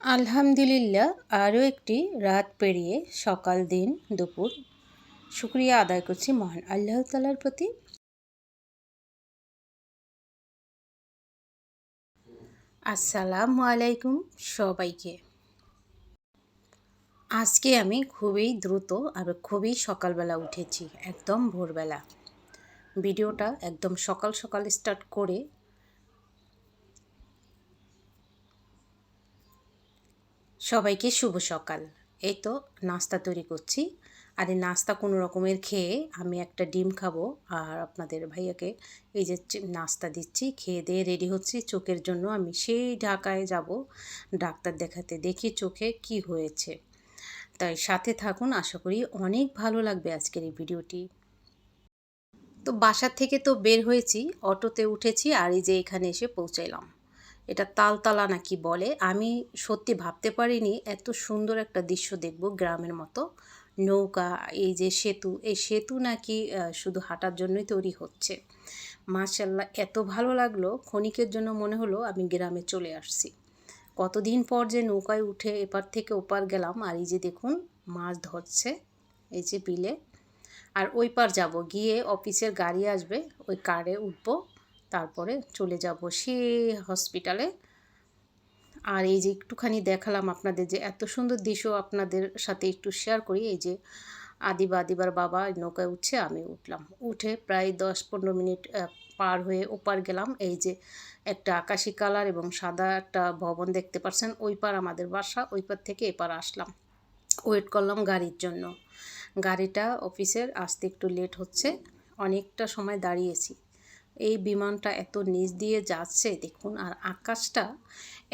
আলহামদুলিল্লাহ, আরও একটি রাত পেরিয়ে সকাল দিন দুপুর। শুক্রিয়া আদায় করছি মহান আল্লাহ তালার প্রতি। আসসালামু আলাইকুম সবাইকে। আজকে আমি খুবই দ্রুত আর খুবই সকালবেলা উঠেছি, একদম ভোরবেলা। ভিডিওটা একদম সকাল সকাল স্টার্ট করে সবাইকে শুভ সকাল। এই তো নাস্তা তৈরি করছি। আর এই নাস্তা কোনো রকমের খেয়ে আমি একটা ডিম খাব আর আপনাদের ভাইয়াকে এই যে নাস্তা দিচ্ছি, খেয়ে দিয়ে রেডি হচ্ছি। চোখের জন্য আমি সেই ঢাকায় যাব। ডাক্তার দেখাতে দেখি চোখে কি হয়েছে। তাই সাথে থাকুন, আশা করি অনেক ভালো লাগবে আজকের এই ভিডিওটি। তো বাসার থেকে তো বের হয়েছি, অটোতে উঠেছি আর এই যে এখানে এসে পৌঁছাইলাম। এটা তালতালা নাকি বলে, আমি সত্যি ভাবতে পারিনি। এত সুন্দর একটা দৃশ্য দেখব গ্রামের মতো। নৌকা, এই যে সেতু, এই সেতু নাকি শুধু হাঁটার জন্যই তৈরি হচ্ছে। মাশাল্লাহ এত ভালো লাগল। ক্ষণিকের জন্য মনে হলো আমি গ্রামে চলে আসছি। কতদিন পর যে নৌকায় উঠে এপার থেকে ওপার গেলাম, আর এই যে দেখুন, মাছ ধরছে, এই যে বিলে। আর ওই পার যাব, গিয়ে অফিসের গাড়ি আসবে, ওই কারে উঠবো। তারপরে চলে যাব সে হসপিটালে আর এই যে একটুখানি দেখালাম আপনাদের যে এত সুন্দর দৃশ্য আপনাদের সাথে একটু শেয়ার করি, এই যে আদিবা আদিবার বাবা নৌকায় উঠছে, আমি উঠলাম। উঠে প্রায় দশ পনেরো মিনিট পার হয়ে ওপার গেলাম। এই যে একটা আকাশি কালার এবং সাদা একটা ভবন দেখতে পাচ্ছেন ওই পার আমাদের বাসা, ওই পার থেকে এপার আসলাম। ওয়েট করলাম গাড়ির জন্য। গাড়িটা অফিসের, আসতে একটু লেট হচ্ছে। অনেকটা সময় দাঁড়িয়েছি। এই বিমানটা এত নিচ দিয়ে যাচ্ছে, দেখুন, আর আকাশটা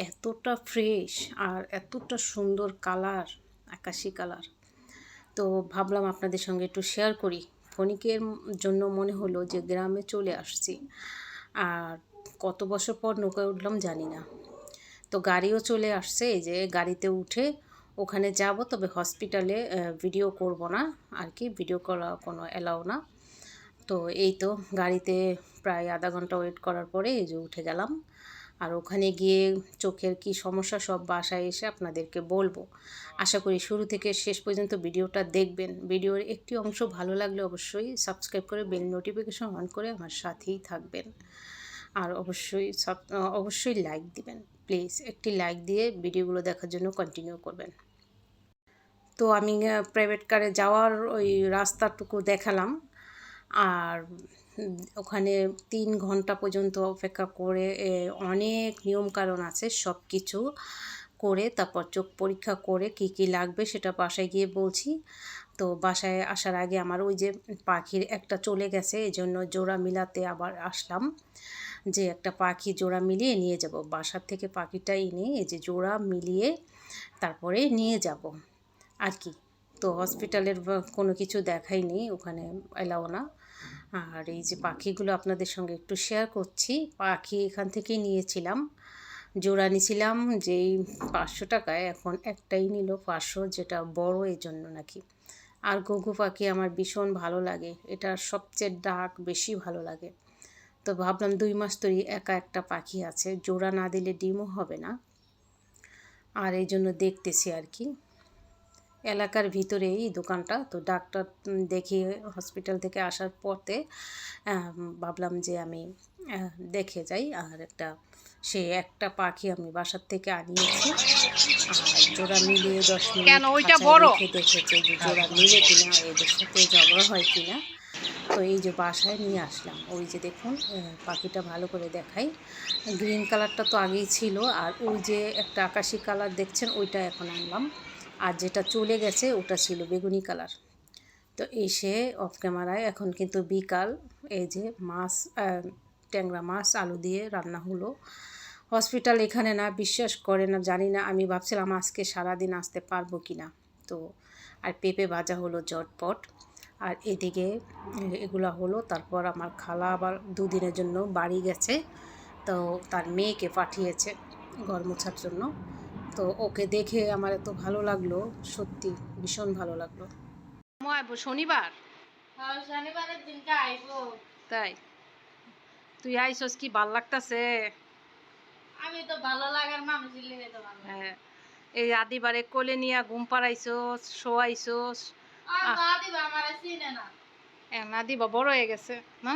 এতটা ফ্রেশ আর এতটা সুন্দর কালার আকাশি কালার তো ভাবলাম আপনাদের সঙ্গে একটু শেয়ার করি। ফণিকের জন্য মনে হলো যে গ্রামে চলে আসছি আর কত বছর পর নৌকায় উঠলাম জানি না। তো গাড়িও চলে আসছে যে গাড়িতে উঠে ওখানে যাব, তবে হসপিটালে ভিডিও করব না, আর কি ভিডিও করা কোনো অ্যালাও না। তো এই তো গাড়িতে প্রায় আধা ঘণ্টা ওয়েট করার পরে এই যে উঠে গেলাম। আর ওখানে গিয়ে চোখের কি সমস্যা সব বাসায় এসে আপনাদেরকে বলব। আশা করি শুরু থেকে শেষ পর্যন্ত ভিডিওটা দেখবেন। ভিডিওর একটি অংশ ভালো লাগলে অবশ্যই সাবস্ক্রাইব করে বেল নোটিফিকেশন অন করে আমার সাথেই থাকবেন। আর অবশ্যই সব অবশ্যই লাইক দিবেন। প্লিজ একটি লাইক দিয়ে ভিডিওগুলো দেখার জন্য কন্টিনিউ করবেন। তো আমি প্রাইভেট কারে যাওয়ার ওই রাস্তাটুকু দেখালাম। আর ওখানে তিন ঘণ্টা পর্যন্ত অপেক্ষা করে অনেক নিয়মকানুন আছে সব কিছু করে, তারপর চোখ পরীক্ষা করে কি কি লাগবে সেটা বাসায় গিয়ে বলছি। তো বাসায় আসার আগে আমার ওই যে পাখির একটা চলে গেছে এই জন্য জোড়া মিলাতে আবার আসলাম যে একটা পাখি জোড়া মিলিয়ে নিয়ে যাব। বাসার থেকে পাখিটা এনে এই যে জোড়া মিলিয়ে তারপরে নিয়ে যাব। আর কি। তো হসপিটালের কোনো কিছু দেখাইনি, ওখানে এলাও না। আর এই যে পাখিগুলো আপনাদের সঙ্গে একটু শেয়ার করছি, পাখি এখান থেকেই নিয়েছিলাম। জোড়া নিয়েছিলাম যেই পাঁচশো টাকায় এখন একটাই নিল পাঁচশো, যেটা বড় এই জন্য নাকি। আর ঘুঘু পাখি আমার ভীষণ ভালো লাগে এটার সবচেয়ে ডাক বেশি ভালো লাগে। তো ভাবলাম দুই মাস ধরে একা একটা পাখি আছে, জোড়া না দিলে ডিমও হবে না। আর এই জন্য দেখতেছি আর কি। এলাকার ভিতরেই দোকানটা। তো ডাক্তার দেখি হসপিটাল থেকে আসার পথে ভাবলাম যে আমি দেখে যাই। আর একটা সে একটা পাখি আমি বাসার থেকে আনিয়েছি। আর জোড়া মিলিয়ে দশ মিনিট কেন? ওইটা বড়। দেখেছে যে জোড়া মিলে কিনা এদের সাথে ঝগড়া হয় কিনা। তো এই যে বাসায় নিয়ে আসলাম। ওই যে দেখুন পাখিটা ভালো করে দেখাই। গ্রিন কালারটা তো আগেই ছিল। আর ওই যে একটা আকাশি কালার দেখছেন ওইটা এখন আনলাম। আর যেটা চলে গেছে ওটা ছিল বেগুনি কালার। তো এসে অফ ক্যামেরায় এখন কিন্তু বিকাল, এই যে মাছ ট্যাংরা মাছ, আলু দিয়ে রান্না হলো। হসপিটাল এখানে না, বিশ্বাস করে না, জানি না, আমি ভাবছিলাম আজকে সারাদিন আসতে পারব কি না। তো আর পেঁপে ভাজা হলো জটপট আর এদিকে এগুলো হলো, তারপর আমার খালা আবার দুদিনের জন্য বাড়ি গেছে। তো তার মেয়েকে পাঠিয়েছে ঘর মোছার জন্য। তো ওকে দেখে আমার এত ভালো লাগল সত্যি ভীষণ ভালো লাগল। শনিবার? হ্যাঁ, শনিবারের দিনটা আইবো। তাই? তুই আইসস কি ভালো লাগতাছে? আমি তো ভালো লাগার মানুষ তো ভালো হ্যাঁ এই আদিবারে কোলে নিয়া ঘুম পাড়াইছোস শোয়াইছোস আর আহ। না দিবা আমারে চিনে না। আদিবা বড় হয়ে গেছে না?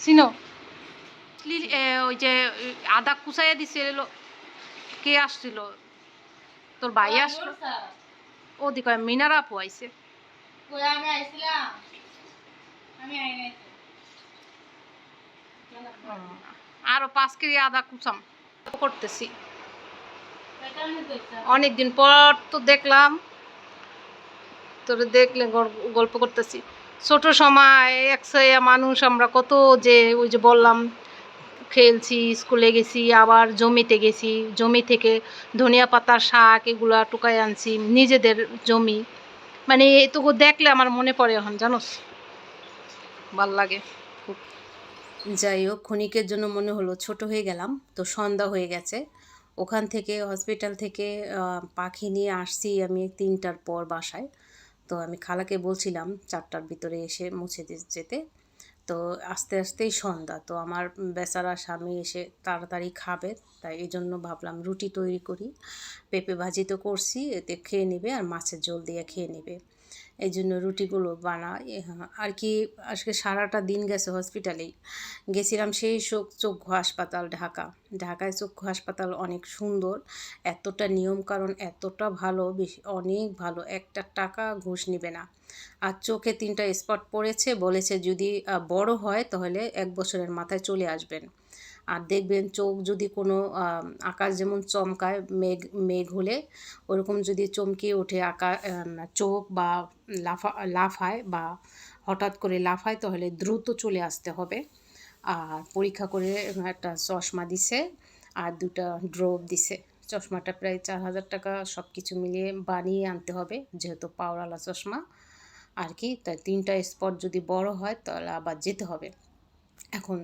চিনে? লিলি ওই যে আদা কুচাইয়া দিছে কে আসছিল? তোর ভাই আসলো? স্যার, ওদিকে মিনারা আপু আইছে। কই আমি আইছিলাম। আমি আই নাই আরও পাঁচ কেজি আদা কুচাম। করতেছি। অনেকদিন পর তো দেখলাম। তোর দেখলে গল্প করতেছি। ছোট সময় একসাথে মানুষ আমরা কত যে ওই যে বললাম খেলছি স্কুলে গেছি, আবার জমিতে গেছি। জমি থেকে ধনিয়া পাতার শাক এগুলা টুকাই আনছি, নিজেদের জমি। মানে এটুকু দেখলে আমার মনে পড়ে এখন, জানোস? ভালো লাগে খুব। যাই হোক, ক্ষণিকের জন্য মনে হলো ছোট হয়ে গেলাম, তো সন্ধ্যা হয়ে গেছে। ওখান থেকে হসপিটাল থেকে পাখি নিয়ে আসছি আমি তিনটার পর বাসায়। তো আমি খালাকে বলছিলাম, চারটার ভিতরে এসে মুছে যেতে। তো আস্তে আস্তেই সন্ধ্যা। তো আমার বেচারা স্বামী এসে তাড়াতাড়ি খাবে, তাই এই জন্য ভাবলাম রুটি তৈরি করি। পেঁপে ভাজি তো করছি, এতে খেয়ে নেবে আর মাছের ঝোল দিয়ে খেয়ে নেবে। এই জন্য রুটিগুলো বানাই হ্যাঁ, আর কি আজকে সারাটা দিন গেছে হসপিটালেই গেছিলাম সেই চোখ চক্ষু হাসপাতাল ঢাকা। ঢাকায় চক্ষু হাসপাতাল অনেক সুন্দর এতটা নিয়ম কারণ এতটা ভালো বেশি অনেক ভালো একটা টাকা ঘুষ নেবে না। আর চোখে তিনটা স্পট পড়েছে বলেছে যদি বড় হয় তাহলে এক বছরের মাথায় চলে আসবেন। আর দেখবেন চোখ যদি কোনো আকাশ যেমন চমকায়, মেঘ মেঘ হলে ওরকম যদি চমকে ওঠে আকা চোখ বা লাফা, লাফায় বা হঠাৎ করে লাফায় তাহলে দ্রুত চলে আসতে হবে। আর পরীক্ষা করে একটা চশমা দিছে আর দুটা ড্রপ দিছে। চশমাটা প্রায় চার হাজার টাকা সব কিছু মিলিয়ে বানিয়ে আনতে হবে, যেহেতু পাওয়ারওয়ালা চশমা। আর কি তাই তিনটা স্পট যদি বড় হয় তাহলে আবার যেতে হবে। এখন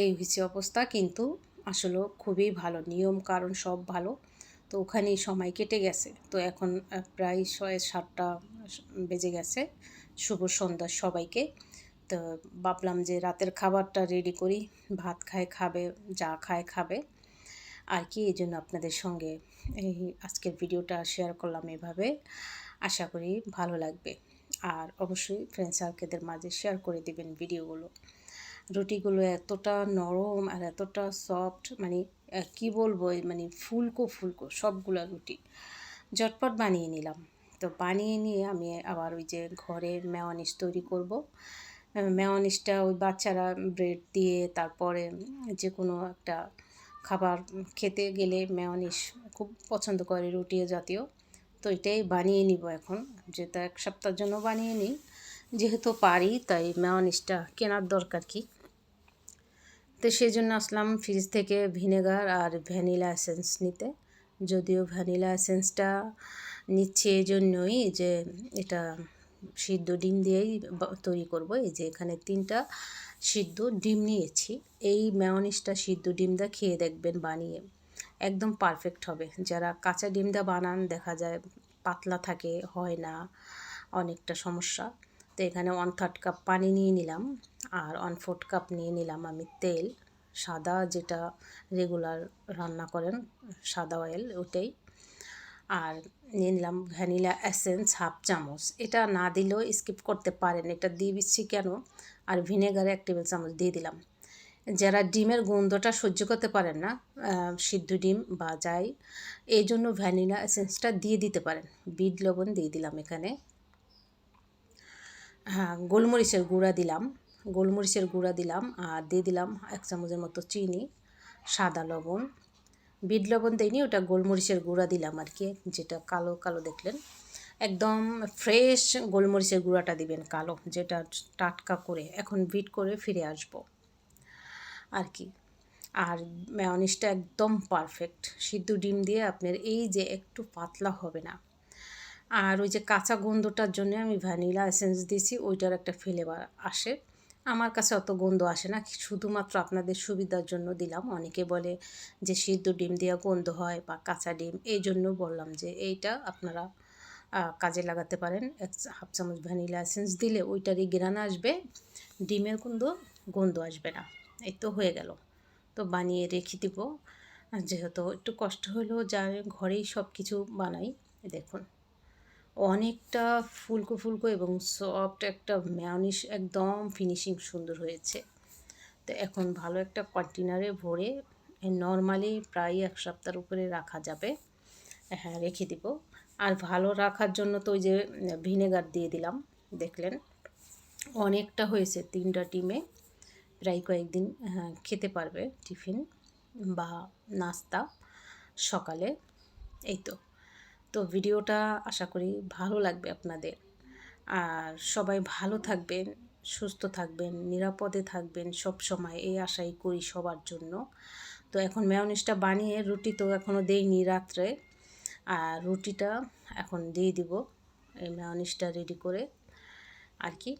এই হয়েছে অবস্থা, কিন্তু আসলে খুবই ভালো। নিয়ম, কারণ সব ভালো। তো ওখানেই সময় কেটে গেছে। তো এখন প্রায় ছয়, সাতটা বেজে গেছে। শুভ সন্ধ্যা সবাইকে। তো ভাবলাম যে রাতের খাবারটা রেডি করি। ভাত খায়, খাবে, যা খায় খাবে। আর কি, এই জন্য আপনাদের সঙ্গে এই আজকের ভিডিওটা শেয়ার করলাম এভাবে। আশা করি ভালো লাগবে। আর অবশ্যই ফ্রেন্ড সার্কেলদের মাঝে শেয়ার করে দিবেন ভিডিওগুলো। রুটিগুলো এতটা নরম আর এতটা সফট মানে কি বলব মানে ফুলকো ফুলকো, সবগুলো রুটি। ঝটপট বানিয়ে নিলাম। তো বানিয়ে নিয়ে আমি আবার ওই যে ঘরে মেয়নিস তৈরি করব। মেয়নিসটা ওই বাচ্চারা ব্রেড দিয়ে তারপরে যে কোনো একটা খাবার খেতে গেলে মেয়নিস খুব পছন্দ করে রুটি জাতীয়। তো এটাই বানিয়ে নিব এখন। যেটা এক সপ্তাহের জন্য বানিয়ে নিই, যেহেতু পারি, তাই মেয়নিসটা কেনার দরকার কি? তো সেই জন্য আসলাম ফ্রিজ থেকে ভিনেগার আর ভ্যানিলা এসেন্স নিতে। যদিও ভ্যানিলা এসেন্সটা নিচ্ছে এই জন্যই যে এটা সিদ্ধ ডিম দিয়েই তৈরি করব। এই যে এখানে তিনটা সিদ্ধ ডিম নিয়েছি। এই ম্যাওনিসটা সিদ্ধ ডিমটা খেয়ে দেখবেন বানিয়ে একদম পারফেক্ট হবে। যারা কাঁচা ডিমটা বানান দেখা যায় পাতলা থাকে, হয় না, অনেকটা সমস্যা। তো এখানে ওয়ান থার্ড কাপ পানি নিয়ে নিলাম আর ওয়ান ফোর্থ কাপ নিয়ে নিলাম আমি তেল। সাদা যেটা রেগুলার রান্না করেন, সাদা অয়েল ওটাই। আর নিয়ে নিলাম ভ্যানিলা অ্যাসেন্স হাফ চামচ। এটা না দিলেও স্কিপ করতে পারেন, এটা দিয়ে দিচ্ছি কেন? আর ভিনেগার এক টেবিল চামচ দিয়ে দিলাম। যারা ডিমের গন্ধটা সহ্য করতে পারেন না সিদ্ধ ডিম বা যাই এই জন্য ভ্যানিলা এসেন্সটা দিয়ে দিতে পারেন। বিট লবণ দিয়ে দিলাম এখানে। হ্যাঁ গোলমরিচের গুঁড়া দিলাম। গোলমরিচের গুঁড়া দিলাম আর দিয়ে দিলাম এক চামচের মতো চিনি, সাদা লবণ। বিট লবণ দিইনি, ওটা গোলমরিচের গুঁড়া দিলাম আর কি, যেটা কালো কালো দেখলেন। একদম ফ্রেশ গোলমরিচের গুঁড়াটা দিবেন কালো, যেটা টাটকা করে এখন বিট করে ফিরে আসব আর কি। আর ম্যায়নিসটা একদম পারফেক্ট সিদ্ধ ডিম দিয়ে আপনার এই যে একটু পাতলা হবে না আর ওই যে কাঁচা গন্ধটার জন্য আমি ভ্যানিলা এসেন্স দিয়েছি, ওইটার একটা ফ্লেভার আসে। আমার কাছে অত গন্ধ আসে না শুধুমাত্র আপনাদের সুবিধার জন্য দিলাম। অনেকে বলে যে সিদ্ধ ডিম দেওয়া গন্ধ হয় বা কাঁচা ডিম, এই জন্য বললাম যে এইটা আপনারা কাজে লাগাতে পারেন। এক হাফ চামচ ভ্যানিলা এসেন্স দিলে ওইটারই গ্রান আসবে, ডিমের গন্ধ গন্ধ আসবে না। এই তো হয়ে গেল। তো বানিয়ে রেখে দিব। যেহেতু একটু কষ্ট হলেও যা ঘরেই সব কিছু বানাই, দেখুন। অনেকটা ফুলকো ফুলকো এবং সফট একটা ম্যানিশ একদম ফিনিশিং সুন্দর হয়েছে। তো এখন ভালো একটা কন্টেনারে ভরে নর্মালি প্রায় এক সপ্তাহের উপরে রাখা যাবে। হ্যাঁ রেখে দিব। আর ভালো রাখার জন্য তো ওই যে ভিনেগার দিয়ে দিলাম দেখলেন? অনেকটা হয়েছে তিনটা ডিমে প্রায় কয়েকদিন হ্যাঁ, খেতে পারবে টিফিন বা নাস্তা সকালে। এই তো। তো ভিডিওটা আশা করি ভালো লাগবে আপনাদের। আর সবাই ভালো থাকবেন, সুস্থ থাকবেন, নিরাপদে থাকবেন সব সময়, এই আশাই করি সবার জন্য। তো এখন ম্যায়নিজটা বানিয়ে, রুটি তো এখনও দেইনি রাত্রে, আর রুটিটা এখন দিয়ে দিব, এই ম্যায়নিজটা রেডি করে আর কি।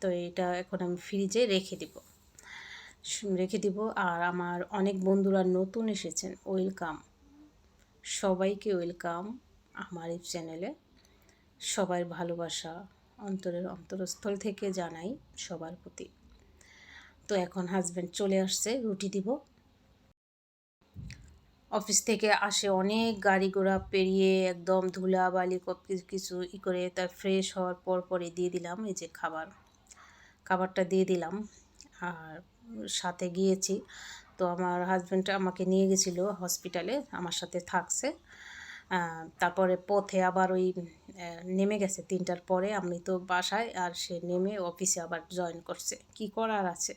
তো এটা এখন আমি ফ্রিজে রেখে দিব। রেখে দিব, আর আমার অনেক বন্ধুরা নতুন এসেছেন ওয়েলকাম সবাইকে ওয়েলকাম আমার এই চ্যানেলে সবার ভালোবাসা অন্তরের অন্তরস্থল থেকে জানাই সবার প্রতি। তো এখন হাজব্যান্ড চলে আসছে, রুটি দিব। অফিস থেকে আসে অনেক গাড়ি ঘোড়া পেরিয়ে একদম ধুলা, বালি কিছু ই করে তার ফ্রেশ হওয়ার পর পরে দিয়ে দিলাম এই যে খাবার। খাবারটা দিয়ে দিলাম। আর সাথে গিয়েছি। তো আমার হাজব্যান্ড আমাকে নিয়ে গেছিল হসপিটালে আমার সাথে থাকছে। তারপরে পথে আবার ওই নেমে গেছে তিনটার পরে। আমি তো বাসায় আর সে নেমে অফিসে আবার জয়েন করছে। কি করার আছে?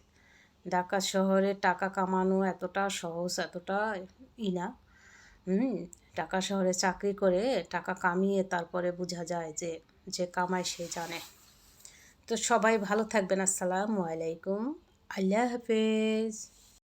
ঢাকা শহরে টাকা কামানো এতটা সহজ, এতটা ই না। হুম, ঢাকা শহরে চাকরি করে টাকা কামিয়ে তারপরে বোঝা যায় যে যে কামায় সে জানে। তো সবাই ভালো থাকবেন। আসসালামু আলাইকুম। আল্লাহ হাফেজ।